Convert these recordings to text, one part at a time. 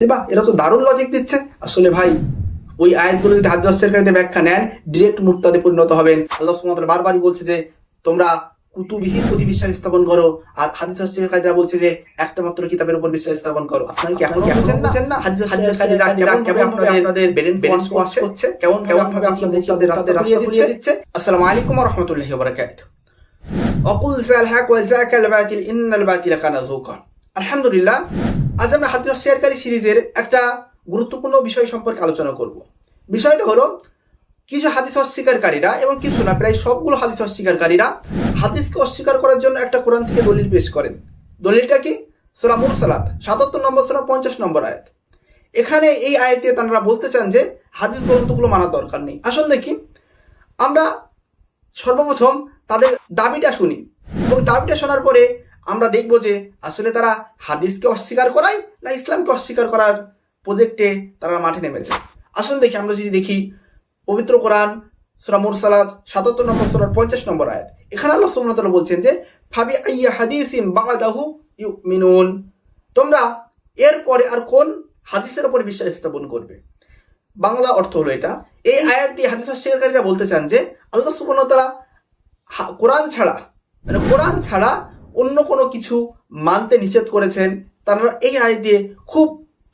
বাহ এরা তো দারুণ লজিক দিচ্ছে। আসলে ভাই ওই আয়াতগুলো যদি হাদিস অস্বীকারীদের ব্যাখ্যা নেন ডিরেক্ট মুক্তাদে পরিণত হবেন। আল্লাহ তাআলা বারবারই বলছে যে তোমরা কুতুবিহীন প্রতি বিশ্বাস স্থাপন করো। আর হাদিস বলছে যে একটা মাত্র কিতাবের উপর বিশ্বাস স্থাপন করো। আপনারা কি এখন বুঝেন না? হাদিস কেমন কেমন ভাবে আপনাদের ব্রেন ব্রেন ওয়াশ করছে? কেমন কেমন ভাবে আপনাদের তাদের রাস্তায় রাস্তা ঘুরিয়ে দিচ্ছে? আসসালামু আলাইকুম ওয়া রাহমাতুল্লাহি ওয়া বারাকাতুহু। অকুল জাল হক ওয়া জাকাল বাতিল ইন্নাল বাতিল কানা যুকা। আলহামদুলিল্লাহ, আজ আমরা হাদিস শেয়ারকারী সিরিজের একটা গুরুত্বপূর্ণ বিষয় সম্পর্কে আলোচনা করব। বিষয়টা হলো, কিছু হাদিস অস্বীকারীরা এবং কিছু না, প্রায় সবগুলো হাদিস অস্বীকারীরা হাদিসকে অস্বীকার করার জন্য একটা কোরআন থেকে দলিল পেশ করেন। দলিলটা কি? সোরা মুরসালাত, সাতাত্তর নম্বর, সোরা পঞ্চাশ নম্বর আয়াত। এখানে এই আয়াতে তারা বলতে চান যে, হাদিস গ্রন্থগুলো মানার দরকার নেই। আসল দেখি, আমরা সর্বপ্রথম তাদের দাবিটা শুনি। এবং দাবিটা শোনার পরে আমরা দেখব যে আসলে তারা হাদিসকে অস্বীকার করায় না ইসলামকে অস্বীকার করার প্রজেক্টে তারা মাঠে নেমেছে? আসলে দেখি, আমরা যদি দেখি পবিত্র কোরআন, সুরা মুরসালাত, সাতাত্তর নম্বর সুরার পঞ্চাশ নম্বর আয়াত। এখানে আল্লাহ সুমনতলা বলছেন যে ফাবি আইয়া হাদিসিম বাগাদাহু ইউ মিনুন তোমরা এরপরে আর কোন হাদিসের উপরে বিশ্বাস স্থাপন করবে? বাংলা অর্থ হলো এটা। এই আয়াত দিয়ে হাদিস অস্বীকারীরা বলতে চান যে, আল্লাহ সুবর্ণতারা কোরআন ছাড়া মানে কোরআন ছাড়া অন্য কোনো কিছু মানতে নিষেধ করেছেন, তারা এই আয়াত দিয়ে খুব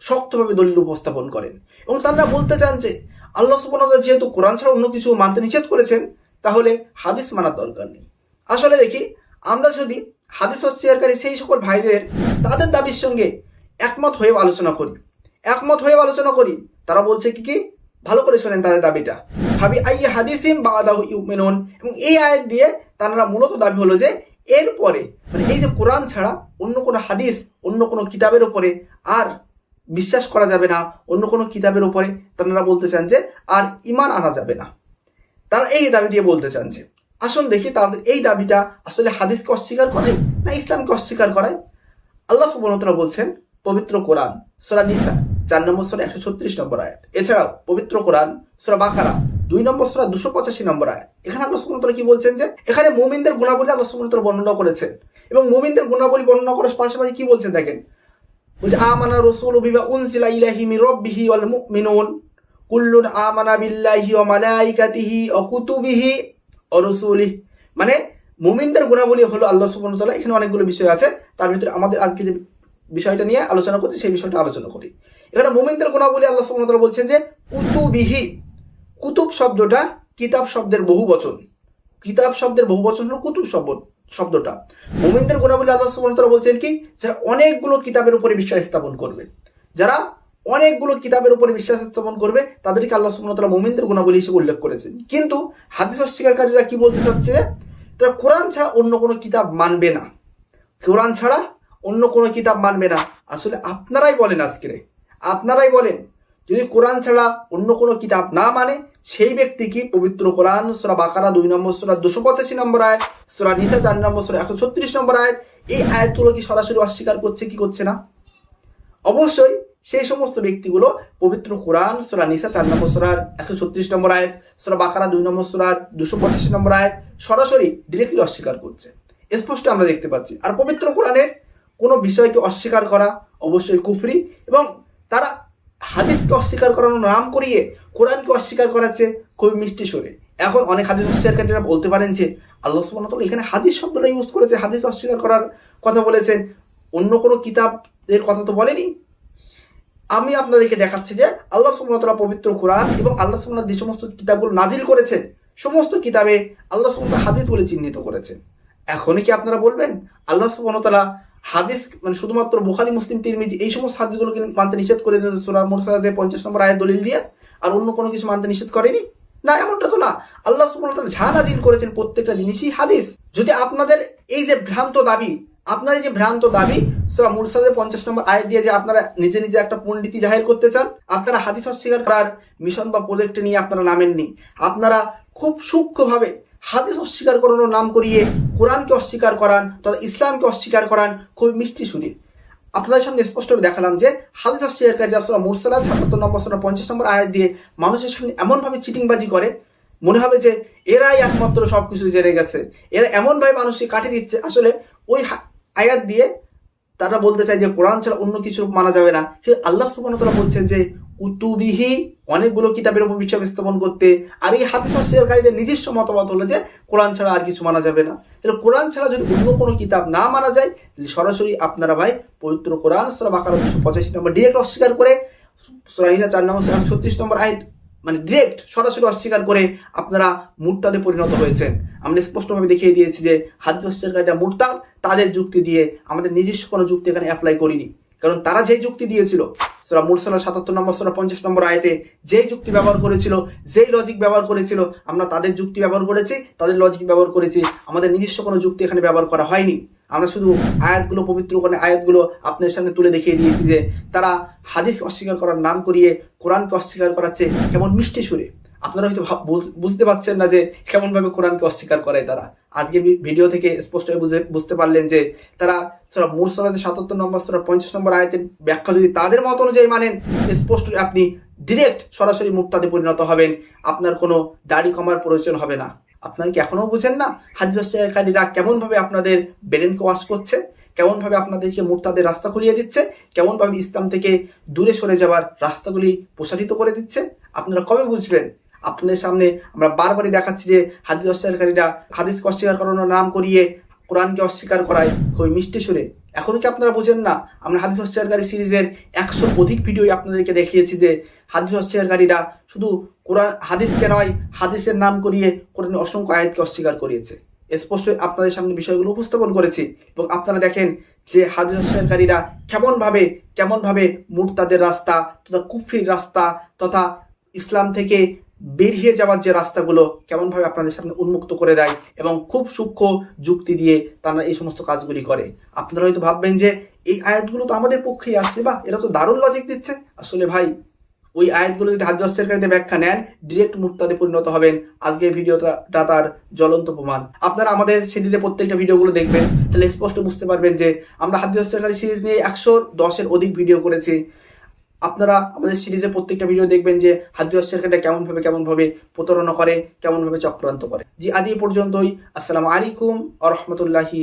শক্তভাবে দলিল উপস্থাপন করেন। এবং তারা বলতে চান যে, আল্লাহ সুবর্ণতা যেহেতু কোরআন ছাড়া অন্য কিছু মানতে নিষেধ করেছেন, তাহলে হাদিস মানার দরকার নেই। আসলে দেখি, আমরা যদি হাদিস অস্বীকারী সেই সকল ভাইদের, তাদের দাবির সঙ্গে একমত হয়ে আলোচনা করি, একমত হয়ে আলোচনা করি, তারা বলছে কি কি? ভালো করে শোনেন তাদের দাবিটা। ভাবি আই হাদিসিম বাদাহু ইউমিনুন। এবং এই আয়াত দিয়ে তারা মূলত দাবি হলো যে এরপরে মানে এই যে কোরআন ছাড়া অন্য কোনো হাদিস, অন্য কোনো কিতাবের উপরে আর বিশ্বাস করা যাবে না, অন্য কোনো কিতাবের উপরে তারা বলতে চান যে আর ইমান আনা যাবে না। তারা এই দাবি দিয়ে বলতে চান যে, আসুন দেখি তাদের এই দাবিটা আসলে হাদিসকে অস্বীকার করে না ইসলামকে অস্বীকার করায়? আল্লাহ সুবর্ণতরা বলছেন, পবিত্র কোরআন, সোরা নিসা, চার নম্বর সোরা একশো ছত্রিশ নম্বর আয়াত। এছাড়াও পবিত্র কোরআন, সোরা বাকারা দুই নম্বর সোরা দুশো পঁচাশি নম্বর আয়াত। এখানে আল্লাহ সুবর্ণতরা কি বলছেন যে, এখানে মুমিনদের গুণাবলী আল্লাহ সুবর্ণতরা বর্ণনা করেছেন। এবং মুমিনদের গুণাবলী বর্ণনা করার পাশাপাশি কি বলছেন দেখেন? বলছে, আমানা রসুল বিমা উনসিলা ইলাহি মির রাব্বিহি ওয়াল মুমিনুন। কুল্লুন আমানা বিল্লাহি ওয়া মালাইকাতিহি ওয়া কুতুবিহি ওয়া রুসুলিহি। মানে মুমিনদের গুণাবলী হলো আল্লাহ সুবহানাহু তাআলা। এখানে অনেকগুলো বিষয় আছে। তার ভিতরে আমাদের আজকে যে বিষয়টা নিয়ে আলোচনা করছি, সেই বিষয়টা আলোচনা করি। এখানে মুমিনদের গুণাবলী আল্লাহ সুবহানাহু তাআলা বলছেন যে, কুতুবিহি কুতুব শব্দটা কিতাব শব্দের বহু বচন কিতাব শব্দের বহু বচন হলো কুতুব শব্দ, শব্দটা। মুমিনদের গুণাবলী আল্লাহ তাআলা বলছেন কি, যারা অনেকগুলো কিতাবের উপরে বিশ্বাস স্থাপন করবে, যারা অনেকগুলো কিতাবের উপরে বিশ্বাস স্থাপন করবে, তাদেরকে আল্লাহ তাআলা মুমিনদের গুণাবলী হিসেবে উল্লেখ করেছেন। কিন্তু হাদিস অস্বীকারীরা কি বলতে চাচ্ছে, তারা কোরআন ছাড়া অন্য কোনো কিতাব মানবে না। কোরআন ছাড়া অন্য কোনো কিতাব মানবে না। আসলে আপনারাই বলেন আজকে আপনারাই বলেন। যদি কোরআন ছাড়া অন্য কোনো কিতাব না মানে সেই ব্যক্তি কি পবিত্র কোরআন, সোরা বাকারা দুই নম্বর, সুরা দুশো পঁচাশি নম্বর আয় সোরা নিসা চার নম্বর, সুরা একশো ছত্রিশ নম্বর আয় এই আয়াতগুলো কি সরাসরি অস্বীকার করছে, কি করছে না? অবশ্যই সেই সমস্ত ব্যক্তিগুলো পবিত্র কোরআন, সোরা নিসা চার নম্বর সুরার একশো ছত্রিশ নম্বর আয়াত, সোরা বাকারা দুই নম্বর সুরার দুশো পঁচাশি নম্বর আয়াত সরাসরি ডিরেক্টলি অস্বীকার করছে। স্পষ্ট আমরা দেখতে পাচ্ছি। আর পবিত্র কোরআনের কোনো বিষয়কে অস্বীকার করা অবশ্যই কুফরি এবং তারা হাদিসকে অস্বীকার করানোর নাম করিয়ে কোরআনকে অস্বীকার করাচ্ছে খুবই মিষ্টি সুরে। এখন অনেক হাদিস অস্বীকারীরা বলতে পারেন যে, আল্লাহ ওয়া এখানে হাদিস শব্দটা ইউজ করেছে, হাদিস অস্বীকার করার কথা বলেছেন। অন্য কোনো কিতাবের কথা তো বলেনি। আমি আপনাদেরকে দেখাচ্ছি যে, আল্লাহ ওয়া পবিত্র কোরআন এবং আল্লাহ সুবহানাহু যে সমস্ত কিতাবগুলো নাজিল করেছেন, সমস্ত কিতাবে আল্লাহ সুবহানাহু হাদিস বলে চিহ্নিত করেছেন। এখনই কি আপনারা বলবেন, আল্লাহ তাআলা হাদিস মানে শুধুমাত্র বুখারি, মুসলিম, তিরমিজি, এই সমস্ত হাদিসগুলোকে মানতে নিষেধ করে দিয়েছে সূরা মুরসালাতে পঞ্চাশ নম্বর আয়াত দলিল দিয়ে আর অন্য কোনো কিছু মানতে নিষেধ করেনি? না, এমনটা তো না। আল্লাহ সুবহানাহু যা নাজিল করেছেন প্রত্যেকটা জিনিসই হাদিস। যদি আপনাদের এই যে ভ্রান্ত দাবি, আপনাদের যে ভ্রান্ত দাবি, সূরা মুরসালাতে পঞ্চাশ নম্বর আয়াত দিয়ে যে আপনারা নিজে নিজে একটা পণ্ডিতি জাহির করতে চান, আপনারা হাদিস অস্বীকার করার মিশন বা প্রজেক্টে নিয়ে আপনারা নামেননি। আপনারা খুব সূক্ষ্মভাবে হাদিস অস্বীকার করানোর নাম করিয়ে কোরআনকে অস্বীকার করান তথা ইসলামকে অস্বীকার করান খুবই মিষ্টি সুরে আপনাদের সামনে স্পষ্টভাবে দেখালাম যে হাদিস অস্বীকারীরা সুরা মুরসালা সাতাত্তর নম্বর সুরা পঞ্চাশ নম্বর আয়াত দিয়ে মানুষের সামনে এমনভাবে চিটিংবাজি করে, মনে হবে যে এরাই একমাত্র সব কিছু জেনে গেছে। এরা এমনভাবে মানুষকে কাটিয়ে দিচ্ছে, আসলে ওই আয়াত দিয়ে তারা বলতে চায় যে কোরআন ছাড়া অন্য কিছু মানা যাবে না। সে আল্লাহ ওয়া তাআলা বলছেন যে কুতুবিহি অনেকগুলো কিতাবের উপর বিশ্বাস স্থাপন করতে আর এই হাদিস শেয়ারকারীদের নিজস্ব মতামত হলো যে কোরআন ছাড়া আর কিছু মানা যাবে না। তাহলে কোরআন ছাড়া যদি অন্য কোনো কিতাব না মানা যায়, তাহলে সরাসরি আপনারা ভাই পবিত্র কোরআন, সরা বাকারা দুশো পঁচাশি নম্বর ডিরেক্ট অস্বীকার করে, সূরা ইসা চার নম্বর, সূরা ছত্রিশ নম্বর আয়াত মানে ডিরেক্ট সরাসরি অস্বীকার করে আপনারা মুরতাদে পরিণত হয়েছেন। আমরা স্পষ্টভাবে দেখিয়ে দিয়েছি যে হাদিস অস্বীকারীরা মুরতাদ, তাদের যুক্তি দিয়ে আমাদের নিজস্ব কোনো যুক্তি এখানে অ্যাপ্লাই করিনি। কারণ তারা যেই যুক্তি দিয়েছিল, সুরা মুরসালা সাতাত্তর নম্বর, সুরা পঞ্চাশ নম্বর আয়তে যেই যুক্তি ব্যবহার করেছিল, যেই লজিক ব্যবহার করেছিল, আমরা তাদের যুক্তি ব্যবহার করেছি, তাদের লজিক ব্যবহার করেছি, আমাদের নিজস্ব কোনো যুক্তি এখানে ব্যবহার করা হয়নি। আমরা শুধু আয়াতগুলো, পবিত্র করে আয়াতগুলো আপনার সামনে তুলে দেখিয়ে দিয়েছি যে তারা হাদিস অস্বীকার করার নাম করিয়ে কোরআনকে অস্বীকার করাচ্ছে কেমন মিষ্টি সুরে। আপনারা হয়তো বুঝতে পারছেন না যে কেমন ভাবে কোরআনকে অস্বীকার করে তারা। আজকে ভিডিও থেকে স্পষ্টভাবে বুঝে বুঝতে পারলেন যে তারা সরা মুরসালা যে সাতাত্তর নম্বর, সরা পঞ্চাশ নম্বর আয়তের ব্যাখ্যা যদি তাদের মত অনুযায়ী মানেন, স্পষ্ট আপনি ডিরেক্ট সরাসরি মুক্তাদে পরিণত হবেন। আপনার কোনো দাড়ি কমার প্রয়োজন হবে না। আপনারা কি এখনও বুঝেন না হাদিস অস্বীকারীরা কেমন ভাবে আপনাদের ব্রেনকে ওয়াশ করছে? কেমনভাবে আপনাদেরকে মুক্তাদের রাস্তা খুলিয়ে দিচ্ছে? কেমনভাবে ইসলাম থেকে দূরে সরে যাওয়ার রাস্তাগুলি প্রসারিত করে দিচ্ছে? আপনারা কবে বুঝবেন আপনাদের সামনে আমরা বারবারই দেখাচ্ছি যে হাদিস অস্বীকারীরা হাদিসকে অস্বীকার করানোর নাম করিয়ে কোরআনকে অস্বীকার করায়। খুবই মিষ্টি সুরে। এখনও কি আপনারা বোঝেন না? আমরা হাদিস অস্বীকারী সিরিজের একশো অধিক ভিডিও আপনাদেরকে দেখিয়েছি যে হাদিস অস্বীকারীরা শুধু কোরআন হাদিসকে নয়, হাদিসের নাম করিয়ে কোরআনের অসংখ্য আয়াতকে অস্বীকার করিয়েছে। স্পষ্ট আপনাদের সামনে বিষয়গুলো উপস্থাপন করেছি এবং আপনারা দেখেন যে হাদিস অস্বীকারীরা কেমনভাবে কেমনভাবে মুরতাদের রাস্তা তথা কুফরির রাস্তা তথা ইসলাম থেকে বেরিয়ে যাওয়ার যে রাস্তাগুলো কেমনভাবে আপনাদের সামনে উন্মুক্ত করে দেয় এবং খুব সূক্ষ্ম যুক্তি দিয়ে তারা এই সমস্ত কাজগুলি করে। আপনারা হয়তো ভাববেন যে, এই আয়াতগুলো তো আমাদের পক্ষেই আসছে বা এরা তো দারুণ লজিক দিচ্ছে। আসলে ভাই, ওই আয়াতগুলো যদি হাজ কারিতে ব্যাখ্যা নেন ডিরেক্ট মুক্তাদে পরিণত হবেন। আজকের ভিডিওটা তার জ্বলন্ত প্রমাণ। আপনারা আমাদের সিরিজে প্রত্যেকটা ভিডিওগুলো দেখবেন, তাহলে স্পষ্ট বুঝতে পারবেন যে, আমরা হাদিস সরকারি সিরিজ নিয়ে একশো দশের অধিক ভিডিও করেছি। আপনারা আমাদের সিরিজে প্রত্যেকটা ভিডিও দেখবেন যে হাদিস সরকারটা কেমনভাবে কেমনভাবে কেমন ভাবে প্রতারণা করে, কেমনভাবে চক্রান্ত করে। জি, আজ এই পর্যন্তই। আসসালামু আলাইকুম আ রহমতুল্লাহি